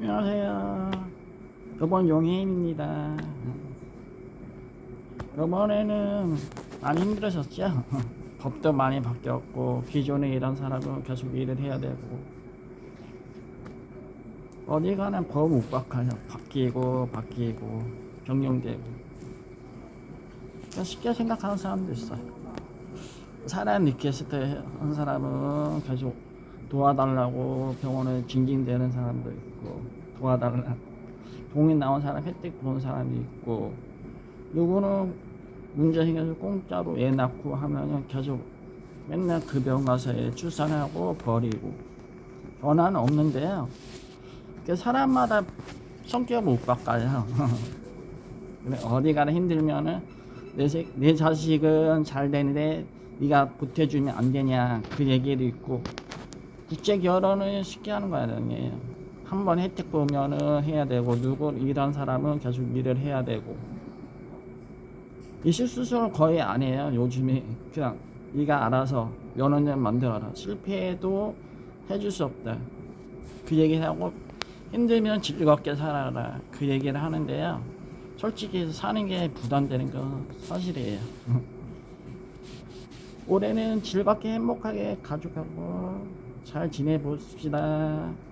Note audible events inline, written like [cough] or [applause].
안녕하세요. 이번 용해인입니다. 이번에는 많이 힘들으셨죠? [laughs] 법도 많이 바뀌었고 기존에 일한 사람은 계속 일을 해야 되고 어디 가나 법못 바꿔요. 바뀌고 바뀌고 변경되고 쉽게 생각하는 사람도 있어요. 사람 느꼈을 때 한 사람은 계속 도와달라고 병원에 징징대는 사람도 있고 도와달라 동인 나온 사람 혜택 보는 사람이 있고 누구는 문제 생겨서 공짜로 애 낳고 하면은 계속 맨날 그병 가서 애 출산하고 버리고. 변화는 없는데요. 그 사람마다 성격 못 바꿔요. [laughs] 근데 어디 가나 힘들면은 내, 새- 내 자식은 잘 되는데 네가 보태주면 안 되냐 그 얘기도 있고 국제 결혼은 쉽게 하는 거야 아니에요 한번 혜택 보면은 해야 되고 누구 일한 사람은 계속 일을 해야 되고. 이실 수술을 거의 안 해요 요즘에. 그냥 네가 알아서 연원년 만들어라. 실패해도 해줄 수 없다. 그 얘기를 하고 힘들면 즐겁게 살아라. 그 얘기를 하는데요. 솔직히 사는 게 부담되는 건 사실이에요. [laughs] 올해는 즐겁게 행복하게 가족하고 잘 지내봅시다